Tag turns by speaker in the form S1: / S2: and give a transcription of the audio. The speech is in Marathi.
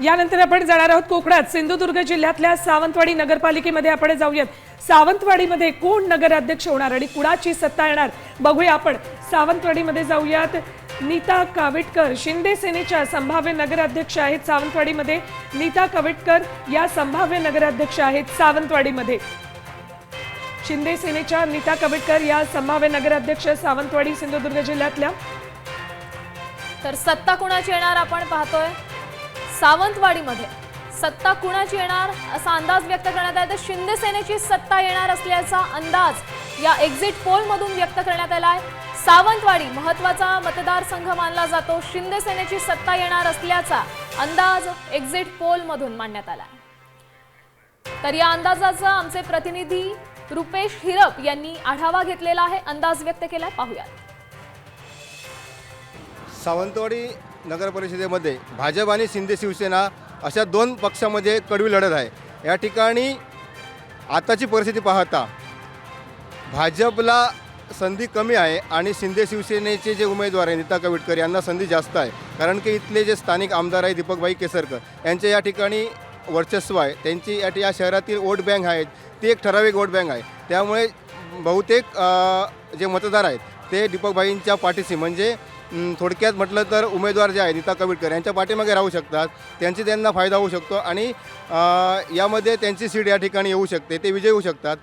S1: यानंतर आपण जाणार आहोत कोकणात. सिंधुदुर्ग जिल्ह्यातल्या सावंतवाडी नगरपालिकेमध्ये आपण जाऊयात. सावंतवाडीमध्ये कोण नगराध्यक्ष होणार आणि कुणाची सत्ता येणार? बघूया आपण. सावंतवाडीमध्ये जाऊयात. नीता कावेटकर शिंदे सेनेच्या संभाव्य नगराध्यक्ष आहेत सावंतवाडीमध्ये. नीता कावेटकर या संभाव्य नगराध्यक्ष आहेत सावंतवाडीमध्ये. शिंदे सेनेच्या नीता कविटकर या संभाव्य नगराध्यक्ष सावंतवाडी सिंधुदुर्ग जिल्ह्यातल्या.
S2: तर सत्ता कुणाची येणार आपण पाहतोय? सावंतवाडीमध्ये. सत्ता कुणाची येणार असा अंदाज व्यक्त करण्यात आला? तर शिंदे सेनेची सत्ता येणार असल्याचा अंदाज या एक्झिट पोल मधून व्यक्त करण्यात आला आहे सावंतवाडी महत्त्वाचा मतदारसंघ मानला जातो. शिंदे सेनेची सत्ता येणार असल्याचा अंदाज एक्झिट पोल मधून मांडण्यात आला तर या अंदाजाचा आमचे प्रतिनिधी रुपेश हिरप यांनी आढावा घेतलेला आहे. अंदाज व्यक्त केला पाहूयात.
S3: सावंतवाडी नगर परिषदेमध्ये भाजप आणि शिंदे शिवसेना अशा दोन पक्षामध्ये कडवी लढत आहे. या ठिकाणी आताची परिस्थिती पाहता भाजपला संधी कमी आहे आणि शिंदे शिवसेनेचे जे उमेदवार आहे नीता कविटकर यांना संधी जास्त आहे. कारण की इथले जे स्थानिक आमदार आहे दीपकभाई केसरकर यांचे या ठिकाणी वर्चस्व आहे. त्यांची या या शहरातील वोट बँक आहेत ती एक ठराविक वोट बँक आहे. त्यामुळे बहुतेक जे मतदार आहेत ते दीपकभाईंच्या पाठीशी. म्हणजे थोडक्यात म्हटलं तर उमेदवार जे आहे नीता कविटकर यांच्या पाठीमागे राहू शकतात. त्यांची त्यांना फायदा होऊ शकतो आणि यामध्ये त्यांची सीट या ठिकाणी येऊ शकते ते विजयी होऊ शकतात.